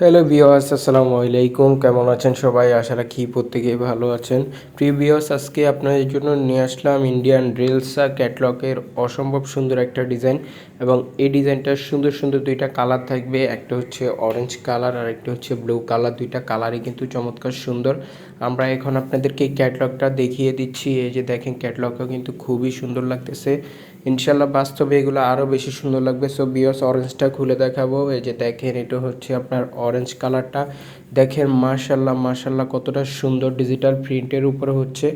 Hello বিওয়াস আসসালামু আলাইকুম। কেমন আছেন সবাই? আশা রাখি প্রত্যেকেই ভালো আছেন। প্রিয় বিওয়াস আজকে আপনাদের জন্য নিয়ে আসলাম ইন্ডিয়ান ড্রিলসা ক্যাটলগের অসম্ভব সুন্দর একটা ডিজাইন এবং এই ডিজাইনটার সুন্দর সুন্দর দুইটা কালার থাকবে। একটা হচ্ছে অরেঞ্জ কালার আর একটা হচ্ছে ব্লু কালার দুইটা কালারই কিন্তু চমৎকার সুন্দর। আমরা এখন আপনাদেরকে ক্যাটলগটা দেখিয়ে দিচ্ছি। এই যে দেখেন ক্যাটলগটা কিন্তু খুবই সুন্দর লাগতেছে। ইনশাল্লাহ বাস্তবে এগুলো আরও বেশি সুন্দর লাগবে। সো বিয়স অরেঞ্জটা খুলে দেখাবো। এই যে দেখেন, এটা হচ্ছে আপনার অরেঞ্জ কালারটা দেখেন মার্শাল্লাহ মার্শাল্লাহ কতটা সুন্দর ডিজিটাল প্রিন্টের উপরে হচ্ছে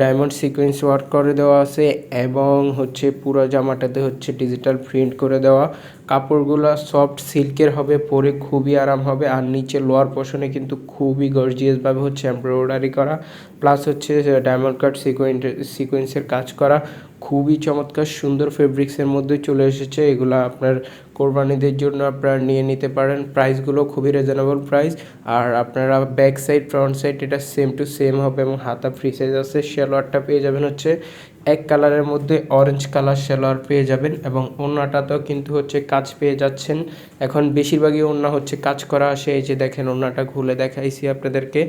ডায়মন্ড সিকোয়েন্স ওয়ার্ক করে দেওয়া আছে। এবং হচ্ছে পুরো জামাটাতে হচ্ছে ডিজিটাল প্রিন্ট করে দেওয়া। কাপড়গুলো সফট সিল্কের হবে, পরে খুবই আরাম হবে, আর নিচে লোয়ার পোর্শনে কিন্তু খুবই গর্জিয়াসভাবে হচ্ছে এমব্রয়ডারি করা। প্লাস হচ্ছে ডায়মন্ড কাট সিকোয়েন্ট সিকোয়েন্সের কাজ করা খুবই চমৎকার, সুন্দর ফেব্রিক্সের মধ্যে চলে এসেছে। এগুলো আপনার কোরবানিদের জন্য আপনারা নিয়ে নিতে পারেন। প্রাইসগুলো খুবই রিজনেবল প্রাইস আর আপনারা ব্যাক সাইড ফ্রন্ট সাইড এটা সেম টু সেম হবে এবং হাতা ফ্রি সাইজ আছে। শেলোয়ারটা পেয়ে যাবেন হচ্ছে, এক কালারের মধ্যে অরেঞ্জ কালার শেলোয়ার পেয়ে যাবেন এবং ওড়নাটাতেও কিন্তু হচ্ছে কাজ পেয়ে যাচ্ছেন। এখন বেশিরভাগই ওড়না হচ্ছে কাজ করা আসে। এই যে দেখেন ওড়নাটা খুলে দেখাইছি আপনাদেরকে।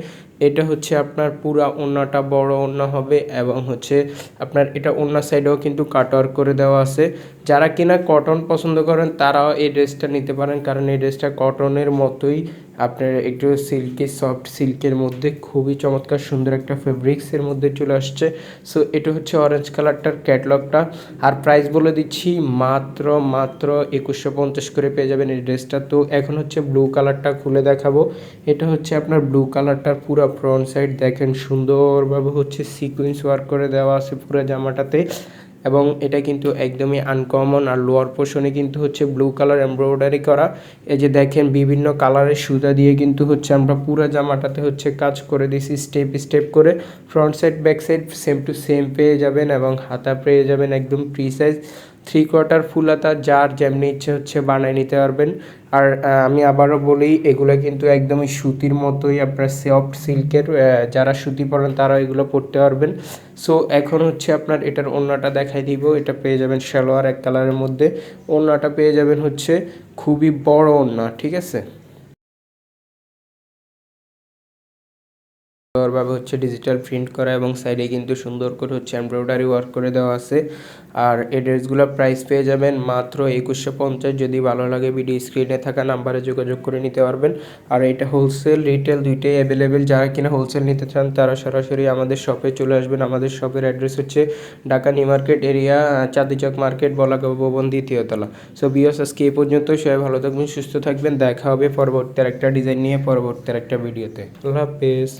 এটা হচ্ছে আপনার পুরা ওড়নাটা বড় ওড়না হবে এবং হচ্ছে আপনার এটা ওড়না সাইডেও কিন্তু কাটওয়ার করে দেওয়া আছে। যারা কিনা কটন পছন্দ করেন, তারাও এই ড্রেসটা নিতে পারেন। কারণ এই ড্রেসটা কটনের মতোই। আপনার একটু সিল্কি সফট সিল্কের মধ্যে খুবই চমৎকার, সুন্দর একটা ফেব্রিক্সের মধ্যে চলে আসছে। সো এটা হচ্ছে অরেঞ্জ কালারটার ক্যাটলগটা আর প্রাইস বলে দিচ্ছি, মাত্র মাত্র একুশশো পঞ্চাশ করে পেয়ে যাবেন এই ড্রেসটা তো, এখন হচ্ছে ব্লু কালারটা খুলে দেখাবো। এটা হচ্ছে আপনার ব্লু কালারটার পুরো ফ্রন্ট সাইড দেখেন, সুন্দরভাবে হচ্ছে সিকুয়েন্স ওয়ার্ক করে দেওয়া আছে পুরো জামাটাতে। এবং এটা কিন্তু একদমই আনকমন আর লোয়ার পোর্শনে কিন্তু হচ্ছে ব্লু কালার এমব্রয়ডারি করা। এই যে দেখেন বিভিন্ন কালারের সুতা দিয়ে কিন্তু হচ্ছে আমরা পুরো জামাটাতে হচ্ছে কাজ করে দিয়েছি স্টেপ স্টেপ করে। Front side back side same to same পেয়ে যাবেন এবং হাতা পেয়ে যাবেন একদম free size three quarter full হাতা যার যেমনি ইচ্ছে হচ্ছে বানায় নিতে পারবেন। আর আমি আবারও বলি, এগুলো কিন্তু একদমই সুতির মতোই আপনার সফট সিল্কের যারা সুতি পরেন তারা এগুলো পরতে পারবেন। সো এখন হচ্ছে আপনার এটার ওড়নাটা দেখাই দিব, এটা পেয়ে যাবেন সালোয়ার এক কালারের মধ্যে। ওড়নাটা পেয়ে যাবেন হচ্ছে খুবই বড় ওড়না, ঠিক আছে? সুন্দরভাবে হচ্ছে ডিজিটাল প্রিন্ট করা এবং সাইডে কিন্তু সুন্দর করে হচ্ছে এমব্রয়ডারি ওয়ার্ক করে দেওয়া আছে। আর এই ড্রেসগুলোর প্রাইস পেয়ে যাবেন মাত্র একুশশো পঞ্চাশ। যদি ভালো লাগে ভিডিও স্ক্রিনে থাকা নাম্বারে যোগাযোগ করে নিতে পারবেন। আর এটা হোলসেল রিটেল দুইটাই অ্যাভেলেবেল যারা কিনা হোলসেল নিতে চান, তারা সরাসরি আমাদের শপে চলে আসবেন। আমাদের শপের অ্যাড্রেস হচ্ছে Dhaka new market area, Chandichak market বলাগা ভবন দ্বিতীয়তলা সো বিয়স আজকে এই পর্যন্ত। সবাই ভালো থাকবেন, সুস্থ থাকবেন। দেখা হবে পরবর্তী একটা ডিজাইন নিয়ে পরবর্তী একটা ভিডিওতে আল্লাহ হাফেজ।